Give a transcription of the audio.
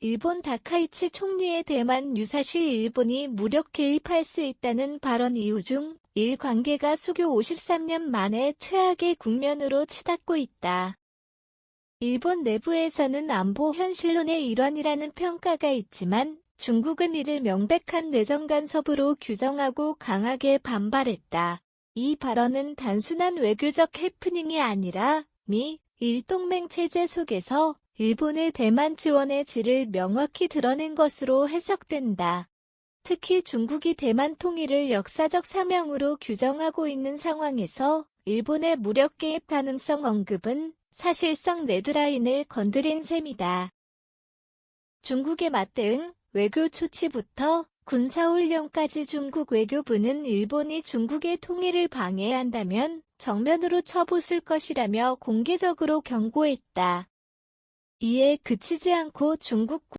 일본 다카이치 총리의 대만 유사시 일본이 무력 개입할 수 있다는 발언 이유 중일 관계가 수교 53년 만에 최악의 국면으로 치닫고 있다. 일본 내부에서는 안보 현실론의 일환이라는 평가가 있지만 중국은 이를 명백한 내정 간섭으로 규정하고 강하게 반발했다. 이 발언은 단순한 외교적 해프닝이 아니라 미, 일동맹 체제 속에서 일본의 대만 지원의 질을 명확히 드러낸 것으로 해석된다. 특히 중국이 대만 통일을 역사적 사명으로 규정하고 있는 상황에서 일본의 무력 개입 가능성 언급은 사실상 레드라인을 건드린 셈이다. 중국의 맞대응, 외교 조치부터 군사훈련까지 중국 외교부는 일본이 중국의 통일을 방해한다면 정면으로 쳐부술 것이라며 공개적으로 경고했다. 이에 그치지 않고 중국